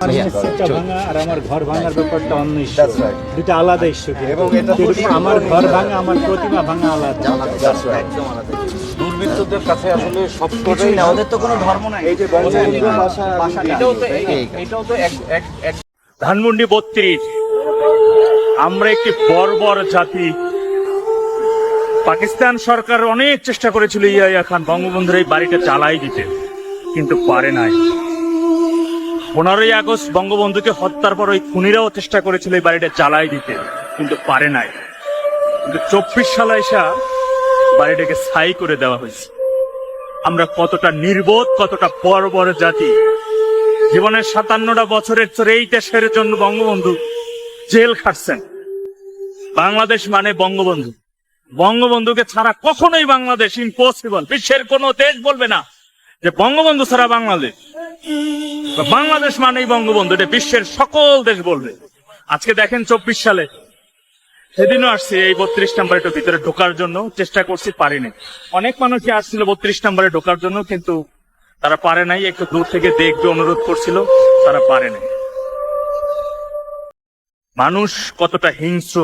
ভাইয়া আর আমার ঘর ভাঙার ব্যাপারটা অন্য ইস্যু দুটা আলাদা ইস্যু এবং এটা কিন্তু আমার ঘর ভাঙা আমার প্রতিমা ভাঙা আলাদা। দুর্বৃত্তদের কাছে আসলে সব কিছুই না ওদের তো কোনো ধর্ম নাই। এই যে এটাও তো এটাও তো এক এক এক ধানমন্ডি বত্রিশ। আমরা একটি বর্বর জাতি। পাকিস্তান সরকার অনেক চেষ্টা করেছিল ইয়াইয়া খান বঙ্গবন্ধুর এই বাড়িটা চালাই দিতে কিন্তু পারে নাই। পনেরোই আগস্ট বঙ্গবন্ধুকে হত্যার পর ওই খুনিরাও চেষ্টা করেছিল এই বাড়িটা জ্বালাই দিতে, কিন্তু পারে নাই। কিন্তু চব্বিশ সালে এসা বাড়িটাকে ছাই করে দেওয়া হয়েছে। আমরা কতটা নির্বোধ, কতটা বর্বর জাতি। জীবনের সাতান্নটা বছরের তোর এই দেশের জন্য বঙ্গবন্ধু জেল খাটছেন। বাংলাদেশ মানে বঙ্গবন্ধু। বঙ্গবন্ধুকে ছাড়া কখনোই বাংলাদেশ ইম্পসিবল বিশ্বের কোন দেশ বলবে না যে বঙ্গবন্ধু ছাড়া বাংলাদেশ। বাংলাদেশ মানেই বঙ্গবন্ধু, এটা বিশ্বের সকল দেশ বলবে। আজকে দেখেন চব্বিশ সালে, সেদিনও আসছি এই বত্রিশ নাম্বার একটু ভিতরে ঢোকার জন্য, চেষ্টা করছি, পারিনি। অনেক মানুষই আসছিল বত্রিশ নাম্বারে ঢোকার জন্য, কিন্তু তারা পারে নাই, একটু দূর থেকে দেখবে, অনুরোধ করছিল, তারা পারে নাই। মানুষ কতটা হিংস্র,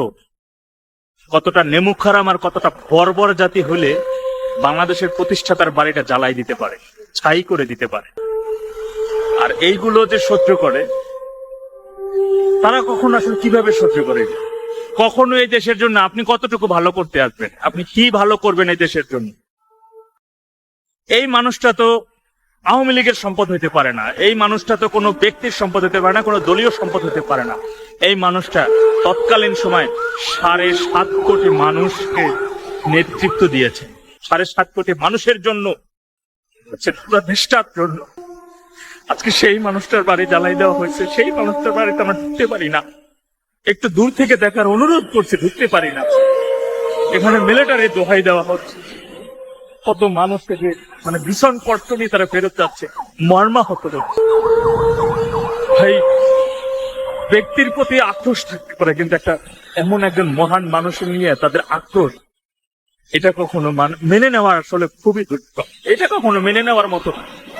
কতটা নেমুখারাম আর কতটা বর্বর জাতি হলে বাংলাদেশের প্রতিষ্ঠাতার বাড়িটা জ্বালাই দিতে পারে, ছাই করে দিতে পারে। আর এইগুলো যে সহ্য করে, তারা কখনো আসলে কীভাবে সহ্য করে? কখনো এই দেশের জন্য আপনি কতটুকু ভালো করতে আসবেন? আপনি কি ভালো করবেন এই দেশের জন্য? এই মানুষটা তো আওয়ামী লীগের সম্পদ হতে পারে না। এই মানুষটা তো কোনো ব্যক্তির সম্পদ হতে পারে না, কোনো দলীয় সম্পদ হতে পারে না। এই মানুষটা তৎকালীন সময় সাড়ে সাত কোটি মানুষকে নেতৃত্ব দিয়েছে। সাড়ে সাত কোটি মানুষের জন্য দেশটার জন্য। আজকে সেই মানুষটার বাড়ি জ্বালাই দেওয়া হয়েছে, সেই মানুষটার বাড়িতে আমরা ঢুকতে পারি না। একটু দূর থেকে দেখার অনুরোধ করছে, ঢুকতে পারি না। এখানে মিলিটারি দোহাই দেওয়া হচ্ছে। কত মানুষকে যে মানে ভীষণ কষ্ট নিয়ে তারা ফেরত যাচ্ছে, মর্মাহত হচ্ছে। ভাই, ব্যক্তির প্রতি আক্রোশ থাকতে পারে, কিন্তু একটা এমন একজন মহান মানুষ নিয়ে তাদের আক্রোশ, এটা কখনো মান- মেনে নেওয়া আসলে খুবই দুঃখ। এটা কখনো মেনে নেওয়ার মতো না।